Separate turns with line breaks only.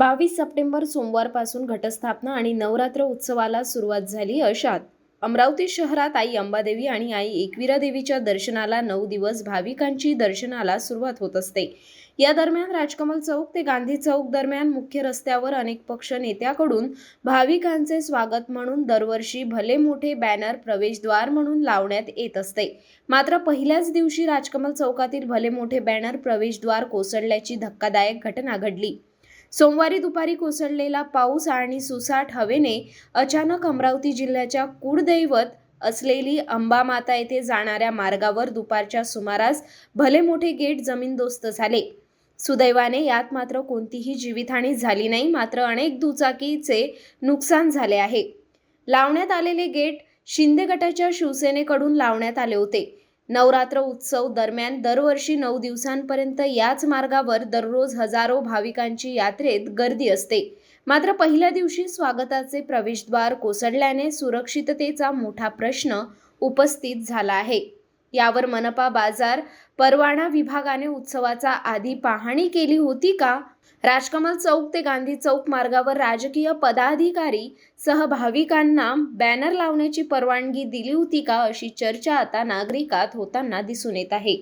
बावीस सप्टेंबर सोमवारपासून घटस्थापना आणि नवरात्र उत्सवाला सुरुवात झाली अशात. अमरावती शहरात आई अंबादेवी आणि आई एकविरा देवीच्या दर्शनाला नऊ दिवस भाविकांची दर्शनाला सुरुवात होत असते. या दरम्यान राजकमल चौक ते गांधी चौक दरम्यान मुख्य रस्त्यावर अनेक पक्ष नेत्याकडून भाविकांचे स्वागत म्हणून दरवर्षी भले मोठे बॅनर प्रवेशद्वार म्हणून लावण्यात येत असते. मात्र पहिल्याच दिवशी राजकमल चौकातील भले मोठे बॅनर प्रवेशद्वार कोसळल्याची धक्कादायक घटना घडली. सोमवारी दुपारी कोसळलेला पाऊस आणि सुसाट हवेने अचानक अमरावती जिल्ह्याच्या कुळदैवत असलेली अंबामाता येथे जाणाऱ्या मार्गावर दुपारच्या सुमारास भले मोठे गेट जमीनदोस्त झाले. सुदैवाने यात मात्र कोणतीही जीवितहानी झाली नाही मात्र अनेक दुचाकीचे नुकसान झाले आहे. लावण्यात आलेले गेट शिंदे गटाच्या शिवसेनेकडून लावण्यात आले होते. नवरात्र उत्सव दरम्यान दरवर्षी नऊ दिवसांपर्यंत याच मार्गावर दररोज हजारो भाविकांची यात्रेत गर्दी असते. मात्र पहिल्या दिवशी स्वागताचे प्रवेशद्वार कोसळल्याने सुरक्षिततेचा मोठा प्रश्न उपस्थित झाला आहे. यावर मनपा बाजार परवाना विभागाने उत्सवाचा आधी पाहणी केली होती का? राजकमल चौक ते गांधी चौक मार्गावर राजकीय पदाधिकारी सह भाविकांना बॅनर लावण्याची परवानगी दिली होती का अशी चर्चा आता नागरिकात होताना दिसून येत आहे.